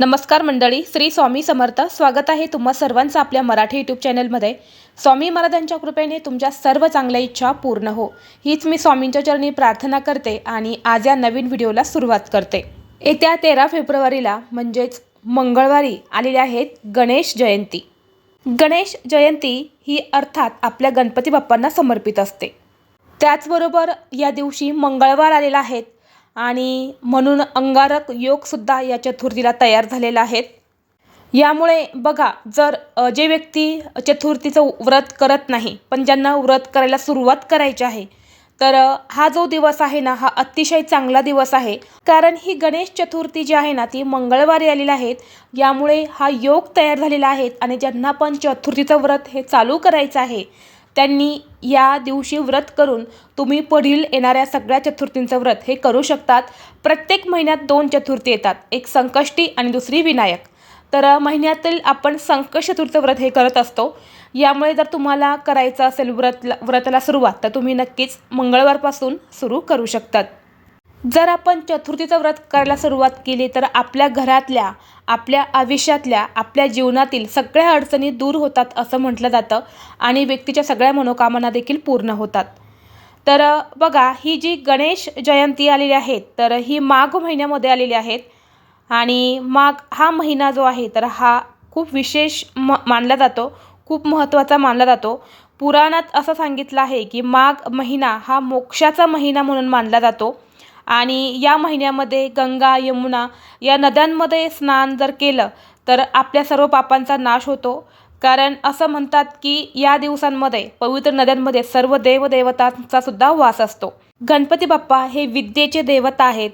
नमस्कार मंडळी श्री स्वामी समर्थ. स्वागत आहे तुम्हा सर्वांचं आपल्या मराठी यूट्यूब चॅनलमध्ये. स्वामी महाराजांच्या कृपेने तुमच्या सर्व चांगल्या इच्छा पूर्ण हो. हीच मी स्वामींच्या चरणी प्रार्थना करते आणि आज या नवीन व्हिडिओला सुरुवात करते. येत्या तेरा फेब्रुवारीला म्हणजेच मंगळवारी आलेल्या आहेत गणेश जयंती. गणेश जयंती ही अर्थात आपल्या गणपती बाप्पांना समर्पित असते. त्याचबरोबर या दिवशी मंगळवार आलेला आहेत आणि म्हणून अंगारक योगसुद्धा या चतुर्थीला तयार झालेला आहेत यामुळे बघा जर जे व्यक्ती चतुर्थीचं व्रत करत नाही पण ज्यांना व्रत करायला सुरुवात करायची आहे तर हा जो दिवस आहे ना हा अतिशय चांगला दिवस आहे. कारण ही गणेश चतुर्थी जी आहे ना ती मंगळवारी आलेली आहेत यामुळे हा योग तयार झालेला आहे आणि ज्यांना पण चतुर्थीचं व्रत हे चालू करायचं आहे त्यांनी या दिवशी व्रत करून तुम्ही पुढील येणाऱ्या सगळ्या चतुर्थींचं व्रत हे करू शकतात. प्रत्येक महिन्यात दोन चतुर्थी येतात. एक संकष्टी आणि दुसरी विनायक. तर महिन्यातील आपण संकष्ट चतुर्थ व्रत हे करत असतो. यामुळे जर तुम्हाला करायचं असेल व्रतला व्रताला सुरुवात तर तुम्ही नक्कीच मंगळवारपासून सुरू करू शकतात. जर आपण चतुर्थीचं व्रत करायला सुरुवात केली तर आपल्या घरातल्या आपल्या आयुष्यातल्या आपल्या जीवनातील सगळ्या अडचणी दूर होतात असं म्हटलं जातं आणि व्यक्तीच्या सगळ्या मनोकामना देखील पूर्ण होतात. तर बघा ही जी गणेश जयंती आलेली आहे तर ही माघ महिन्यामध्ये आलेली आहेत आणि माघ हा महिना जो आहे तर हा खूप विशेष म मानला जातो खूप महत्त्वाचा मानला जातो. पुराणात असं सांगितलं आहे की माघ महिना हा मोक्षाचा महिना म्हणून मानला जातो. आणि या महिन्यामध्ये गंगा यमुना या नद्यांमध्ये स्नान जर केलं तर आपल्या सर्व पापांचा नाश होतो. कारण असं म्हणतात की या दिवसांमध्ये पवित्र नद्यांमध्ये सर्व देवदेवतांचा सुद्धा वास असतो. गणपती बाप्पा हे विद्येचे देवता आहेत.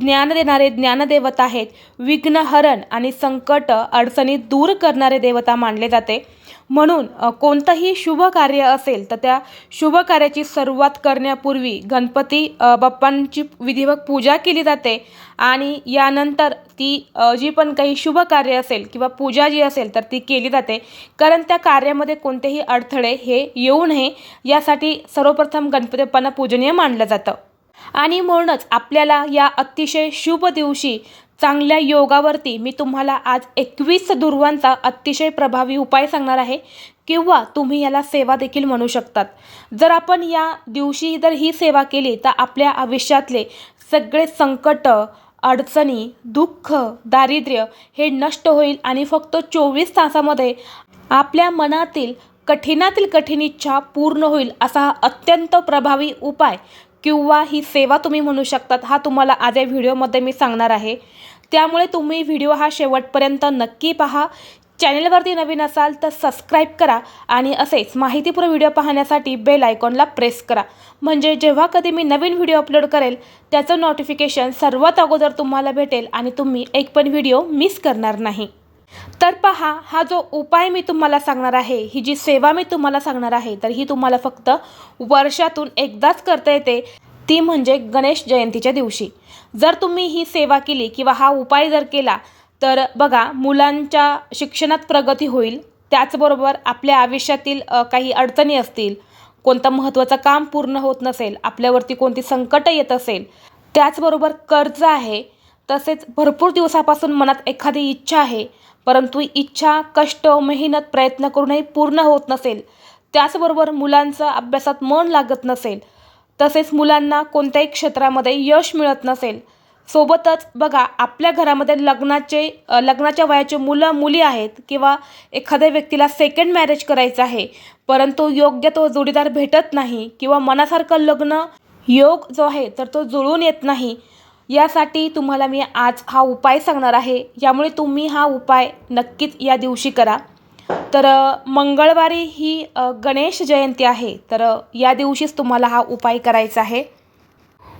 ज्ञान देणारे ज्ञानदेवता आहेत. विघ्नहरण आणि संकट अडचणी दूर करणारे देवता मानले जाते. म्हणून कोणतंही शुभ कार्य असेल तर त्या शुभ कार्याची सुरुवात करण्यापूर्वी गणपती बाप्पांची विधिवत पूजा केली जाते. आणि यानंतर ती जी पण काही शुभ कार्य असेल किंवा पूजा जी असेल तर ती केली जाते. कारण त्या कार्यामध्ये कोणतेही अडथळे हे येऊ नये. यासाठी सर्वप्रथम गणपती बाप्पांना पूजनीय मानलं जातं. आणि म्हणूनच आपल्याला या अतिशय शुभ दिवशी चांगल्या योगावरती मी तुम्हाला आज एकवीस दुर्वांचा अतिशय प्रभावी उपाय सांगणार आहे. किंवा तुम्ही याला सेवा देखील म्हणू शकतात. जर आपण या दिवशी जर ही सेवा केली तर आपल्या आयुष्यातले सगळे संकट अडचणी दुःख दारिद्र्य हे नष्ट होईल आणि फक्त चोवीस तासामध्ये आपल्या मनातील कठीणातील कठीण इच्छा पूर्ण होईल असा हा अत्यंत प्रभावी उपाय किंवा ही सेवा तुम्ही म्हणू शकतात हा तुम्हाला आज या व्हिडिओमध्ये मी सांगणार आहे. त्यामुळे तुम्ही व्हिडिओ हा शेवटपर्यंत नक्की पहा. चॅनलवरती नवीन असाल तर सबस्क्राईब करा आणि असेच माहितीपूर्ण व्हिडिओ पाहण्यासाठी बेल आयकॉनला प्रेस करा. म्हणजे जेव्हा कधी मी नवीन व्हिडिओ अपलोड करेल त्याचं नोटिफिकेशन सर्वात अगोदर तुम्हाला भेटेल आणि तुम्ही एक पण व्हिडिओ मिस करणार नाही. तर पहा हा जो उपाय मी तुम्हाला सांगणार आहे ही जी सेवा मी तुम्हाला सांगणार आहे तर ही तुम्हाला फक्त वर्षातून एकदाच करता येते ती म्हणजे गणेश जयंतीच्या दिवशी. जर तुम्ही ही सेवा केली किंवा हा उपाय जर केला तर बघा मुलांच्या शिक्षणात प्रगती होईल. त्याचबरोबर आपल्या आयुष्यातील काही अडचणी असतील कोणतं महत्त्वाचं काम पूर्ण होत नसेल आपल्यावरती कोणती संकटं येत असेल त्याचबरोबर कर्ज आहे. तसेच भरपूर दिवसापासून मनात एखादी इच्छा आहे परंतु इच्छा कष्ट मेहनत प्रयत्न करूनही पूर्ण होत नसेल. त्याचबरोबर मुलांचं अभ्यासात मन लागत नसेल. तसेच मुलांना कोणत्याही क्षेत्रामध्ये यश मिळत नसेल. सोबतच बघा आपल्या घरामध्ये लग्नाचे लग्नाच्या वयाचे मुलं मुली आहेत किंवा एखाद्या व्यक्तीला सेकंड मॅरेज करायचं आहे परंतु योग्य तो जोडीदार भेटत नाही किंवा मनासारखं लग्न योग जो आहे तर तो जुळून येत नाही. यासाठी तुम्हाला मी आज हा उपाय सांगणार आहे. यामुळे तुम्ही हा उपाय नक्कीच या दिवशी करा. तर मंगळवारी ही गणेश जयंती आहे. तर या दिवशीच तुम्हाला हा उपाय करायचा आहे.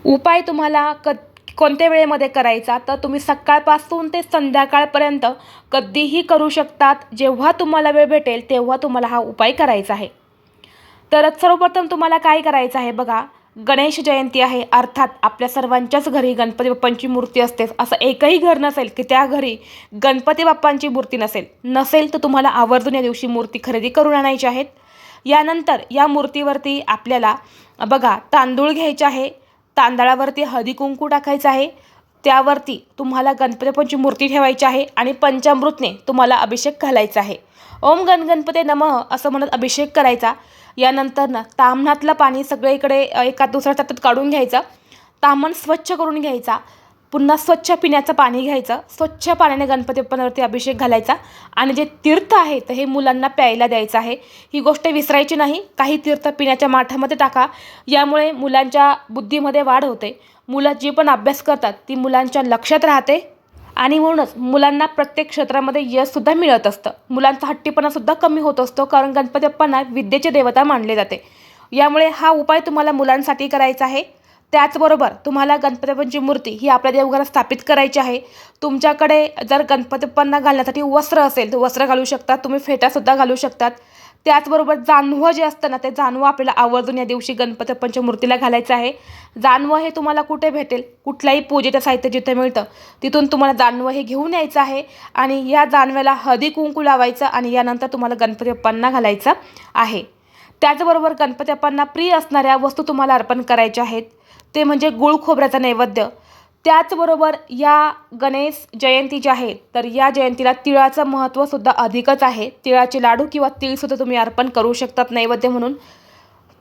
उपाय तुम्हाला क कोणत्या वेळेमध्ये करायचा? तर तुम्ही सकाळपासून ते संध्याकाळपर्यंत कधीही करू शकतात. जेव्हा तुम्हाला वेळ भेटेल तेव्हा तुम्हाला हा उपाय करायचा आहे. तर सर्वप्रथम तुम्हाला काय करायचं आहे बघा. गणेश जयंती आहे अर्थात आपल्या सर्वांच्याच घरी गणपती बाप्पांची मूर्ती असते असं एकही घर नसेल की त्या घरी गणपती बाप्पांची मूर्ती नसेल. नसेल तर तुम्हाला आवर्जून या दिवशी मूर्ती खरेदी करून आणायची आहेत. यानंतर या मूर्तीवरती आपल्याला बघा तांदूळ घ्यायचे आहे. तांदळावरती हळदी कुंकू टाकायचं आहे. त्यावरती तुम्हाला गणपती मूर्ती ठेवायची आहे आणि पंचामृतने तुम्हाला अभिषेक घालायचा आहे. ओम गण गणपते नमः असं म्हणत अभिषेक करायचा. यानंतर ना तामणातलं पाणी सगळीकडे एका दुसऱ्या ताटात काढून घ्यायचं. तामण स्वच्छ करून घ्यायचा. पुन्हा स्वच्छ पिण्याचं पाणी घ्यायचं. स्वच्छ पाण्याने गणपती बाप्पांवरती अभिषेक घालायचा. आणि जे तीर्थ आहे तर हे मुलांना प्यायला द्यायचं आहे. ही गोष्ट विसरायची नाही. काही तीर्थ पिण्याच्या माठामध्ये टाका. यामुळे मुलांच्या बुद्धीमध्ये वाढ होते. मुलं जी पण अभ्यास करतात ती मुलांच्या लक्षात राहते. आणि म्हणूनच मुलांना प्रत्येक क्षेत्रामध्ये यशसुद्धा मिळत असतं. मुलांचा हट्टीपणासुद्धा कमी होत असतो कारण गणपती बाप्पांना विद्येचे देवता मानले जाते. यामुळे हा उपाय तुम्हाला मुलांसाठी करायचा आहे. त्याचबरोबर तुम्हाला गणपती बाप्पांची मूर्ती ही आपल्या देवघरात स्थापित करायची आहे. तुमच्याकडे जर गणपती बाप्पांना घालण्यासाठी वस्त्र असेल तर वस्त्र घालू शकता. तुम्ही फेटासुद्धा घालू शकतात. त्याचबरोबर जानवं जे असतं ना ते जानवं आपल्याला आवर्जून या दिवशी गणपती बाप्पांच्या मूर्तीला घालायचं आहे. जानवं हे तुम्हाला कुठे भेटेल? कुठल्याही पूजेचं साहित्य जिथे मिळतं तिथून तुम्हाला जानवं हे घेऊन यायचं आहे आणि या जानव्याला हळदी कुंकू लावायचं आणि यानंतर तुम्हाला गणपती बाप्पांना घालायचं आहे. त्याचबरोबर गणपती बाप्पांना प्रिय असणाऱ्या वस्तू तुम्हाला अर्पण करायच्या आहेत. ते म्हणजे गुळ खोबऱ्याचा नैवेद्य त्याचबरोबर या गणेश जयंती जी आहे तर या जयंतीला तिळाचं महत्त्वसुद्धा अधिकच आहे. तिळाचे लाडू किंवा तिळसुद्धा तुम्ही अर्पण करू शकतात नैवेद्य म्हणून.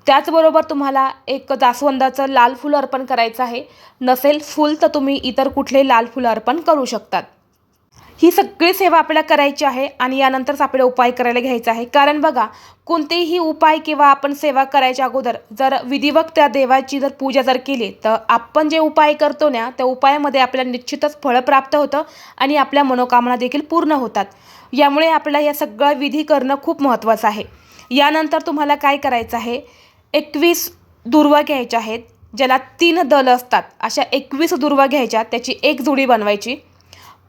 त्याचबरोबर तुम्हाला एक जास्वंदाचं लाल फुलं अर्पण करायचं आहे. नसेल फुल तर तुम्ही इतर कुठले लाल फुलं अर्पण करू शकतात. ही सगळी सेवा आपल्याला करायची आहे आणि यानंतरच आपल्याला उपाय करायला घ्यायचा आहे. कारण बघा कोणतेही उपाय किंवा आपण सेवा करायच्या अगोदर जर विधिवत त्या देवाची जर पूजा जर केली तर आपण जे उपाय करतो ना त्या उपायामध्ये आपल्याला निश्चितच फळ प्राप्त होतं आणि आपल्या मनोकामना देखील पूर्ण होतात. यामुळे आपल्याला या सगळं विधी करणं खूप महत्त्वाचं आहे. यानंतर तुम्हाला काय करायचं आहे? एकवीस दुर्वा घ्यायच्या आहेत ज्याला तीन दल असतात. अशा एकवीस दुर्वा घ्यायच्या त्याची एक जोडी बनवायची.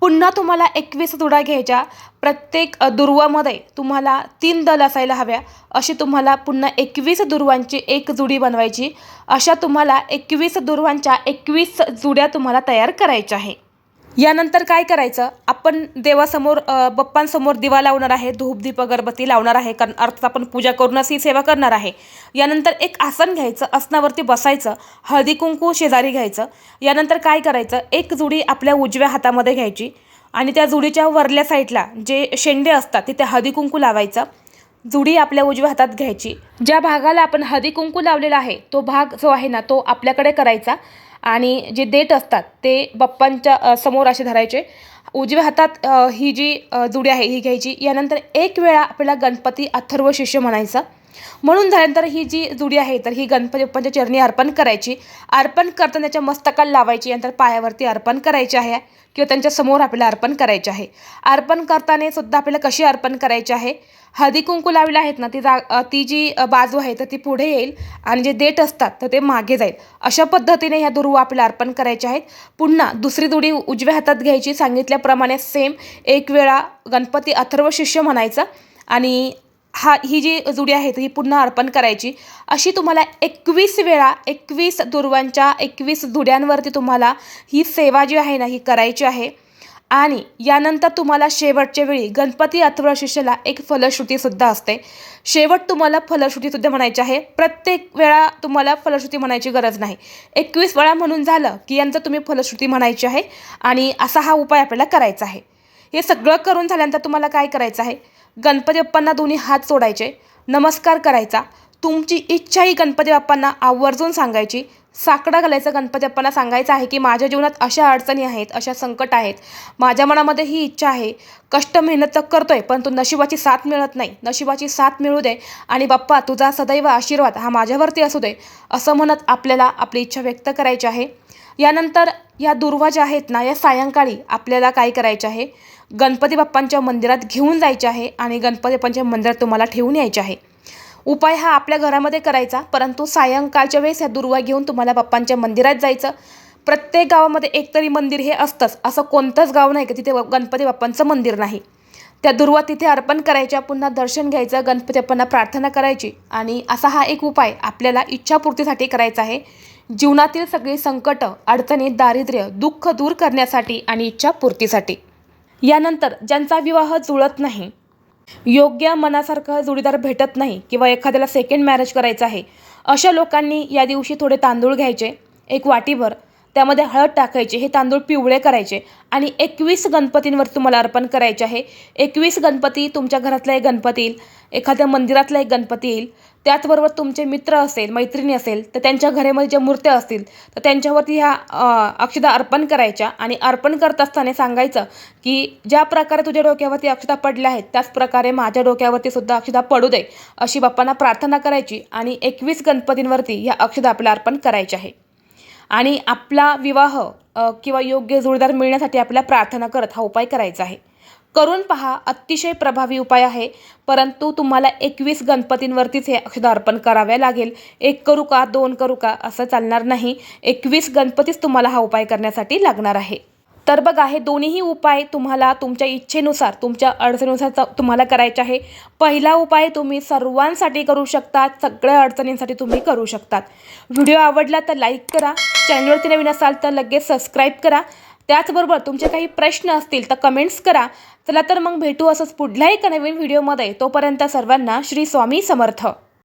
पुन्हा तुम्हाला एकवीस जुडा घ्यायच्या. प्रत्येक दुर्वामध्ये तुम्हाला तीन दल असायला हव्या. अशी तुम्हाला पुन्हा एकवीस दुर्वांची एक जुडी बनवायची. अशा तुम्हाला एकवीस दुर्वांच्या एकवीस जुड्या तुम्हाला तयार करायच्या आहे. यानंतर काय करायचं? आपण देवासमोर बप्पांसमोर बाप्पांसमोर दिवा लावणार आहे धूप दीप अगरबत्ती लावणार आहे कारण अर्थात आपण पूजा करूनच ही सेवा करणार आहे. यानंतर एक आसन घ्यायचं आसनावरती बसायचं हळदी कुंकू शेजारी घ्यायचं. यानंतर काय करायचं? एक जुडी आपल्या उजव्या हातामध्ये घ्यायची आणि त्या जुडीच्या वरल्या साईडला जे शेंडे असतात तिथे हळदी कुंकू लावायचं. जुडी आपल्या उजव्या हातात घ्यायची. ज्या भागाला आपण हळदी कुंकू लावलेला आहे तो भाग जो आहे ना तो आपल्याकडे करायचा. आणि जे देठ असतात ते बाप्पांच्या समोर असे धरायचे. उजव्या हातात ही जी जुडी आहे ही घ्यायची. यानंतर एक वेळा आपल्याला गणपती अथर्व शिष्य म्हणायचं. म्हणून झाल्यानंतर ही जी जुडी आहे तर ही गणपती बाप्पांच्या चरणी अर्पण करायची. अर्पण करताना त्याच्या मस्तकाला लावायची नंतर पायावरती अर्पण करायची आहे किंवा त्यांच्यासमोर आपल्याला अर्पण करायचे आहे. अर्पण करताना सुद्धा आपल्याला कशी अर्पण करायची आहे? हळदी कुंकू लावले आहेत ना ती जा ती जी बाजू आहे तर ती पुढे येईल आणि जे देठ असतात तर ते मागे जाईल. अशा पद्धतीने ह्या दुर्वा आपल्याला अर्पण करायच्या आहेत. पुन्हा दुसरी दुडी उजव्या हातात घ्यायची. सांगितल्याप्रमाणे सेम एक वेळा गणपती अथर्व शिष्य म्हणायचं आणि हा ही जी जुडी आहे ही पुन्हा अर्पण करायची. अशी तुम्हाला एकवीस वेळा एकवीस दुर्वांच्या एकवीस जुड्यांवरती तुम्हाला ही सेवा जी आहे ना ही करायची आहे. आणि यानंतर तुम्हाला शेवटच्या वेळी गणपती अथवा शिष्याला एक फलश्रुतीसुद्धा असते. शेवट तुम्हाला फलश्रुतीसुद्धा म्हणायची आहे. प्रत्येक वेळा तुम्हाला फलश्रुती म्हणायची गरज नाही. एकवीस वेळा म्हणून झालं की यांचं तुम्ही फलश्रुती म्हणायची आहे आणि असा हा उपाय आपल्याला करायचा आहे. हे सगळं करून झाल्यानंतर तुम्हाला काय करायचं आहे? गणपती बाप्पांना दोन्ही हात सोडायचे नमस्कार करायचा. तुमची इच्छा ही गणपती बाप्पांना आवर्जून सांगायची. साकडा घालायचं गणपती बाप्पांना सांगायचं आहे की माझ्या जीवनात अशा अडचणी आहेत अशा संकट आहेत. माझ्या मनामध्ये ही इच्छा आहे. कष्ट मेहनत तर करतोय परंतु नशिबाची साथ मिळत नाही. नशिबाची साथ मिळू दे आणि बाप्पा तुझा सदैव आशीर्वाद हा माझ्यावरती असू दे. असं म्हणत आपल्याला आपली इच्छा व्यक्त करायची आहे. यानंतर या दुर्वा ज्या आहेत ना या सायंकाळी आपल्याला काय करायचे आहे? गणपती बाप्पांच्या मंदिरात घेऊन जायचे आहे आणि गणपती बाप्पांच्या मंदिरात तुम्हाला ठेवून यायचे आहे. उपाय हा आपल्या घरामध्ये करायचा परंतु सायंकाळच्या वेळेस ह्या दुर्वा घेऊन तुम्हाला बाप्पांच्या मंदिरात जायचं. प्रत्येक गावामध्ये एकतरी मंदिर हे असतंच असं कोणतंच गाव नाही की तिथे गणपती बाप्पांचं मंदिर नाही. त्या दुर्वा तिथे अर्पण करायच्या पुन्हा दर्शन घ्यायचं गणपती बाप्पांना प्रार्थना करायची आणि असा हा एक उपाय आपल्याला इच्छापूर्तीसाठी करायचा आहे. जीवनातील सगळी संकट अडचणी दारिद्र्य दुःख दूर करण्यासाठी आणि इच्छापूर्तीसाठी. यानंतर ज्यांचा विवाह जुळत नाही योग्य मनासारखं जोडीदार भेटत नाही किंवा एखाद्याला सेकंड मॅरेज करायचं आहे अशा लोकांनी या दिवशी थोडे तांदूळ घ्यायचे एक वाटीभर त्यामध्ये हळद टाकायची हे तांदूळ पिवळे करायचे आणि एकवीस गणपतींवर तुम्हाला अर्पण करायचे आहे. एकवीस गणपती तुमच्या घरातला एक गणपती येईल एखाद्या मंदिरातला एक गणपती येईल. त्याचबरोबर तुमचे मित्र असेल मैत्रिणी असेल तर त्यांच्या घरामध्ये ज्या मूर्त्या असतील तर त्यांच्यावरती ह्या अक्षता अर्पण करायच्या आणि अर्पण करत असताना सांगायचं की ज्या प्रकारे तुझ्या डोक्यावरती अक्षता पडल्या आहेत त्याच प्रकारे माझ्या डोक्यावरती सुद्धा अक्षता पडू दे अशी बाप्पांना प्रार्थना करायची आणि एकवीस गणपतींवरती ह्या अक्षता आपल्याला अर्पण करायच्या आहे. आणि आपला विवाह किंवा योग्य जोडदार मिळण्यासाठी आपल्याला प्रार्थना करत हा उपाय करायचा आहे. करून पहा अतिशय प्रभावी उपाय आहे परंतु तुम्हाला एकवीस गणपतींवरतीच हे अक्षता अर्पण करावे लागेल. एक करू का दोन करू का असं चालणार नाही. एकवीस गणपतीच तुम्हाला हा उपाय करण्यासाठी लागणार आहे. तर बघा हे दोन्हीही उपाय तुम्हाला तुमच्या इच्छेनुसार तुमच्या अडचणीनुसार तुम्हाला करायचे आहे. पहिला उपाय तुम्ही सर्वांसाठी करू शकता सगळ्या अडचणींसाठी तुम्ही करू शकतात व्हिडिओ आवडला तर लाईक करा चॅनलवरती नवीन असाल तर लगेच सबस्क्राईब करा. त्याचबरोबर तुमचे काही प्रश्न असतील तर कमेंट्स करा. चला तर मग भेटू असंच पुढल्या एका नवीन व्हिडिओमध्ये. तोपर्यंत सर्वांना श्री स्वामी समर्थ.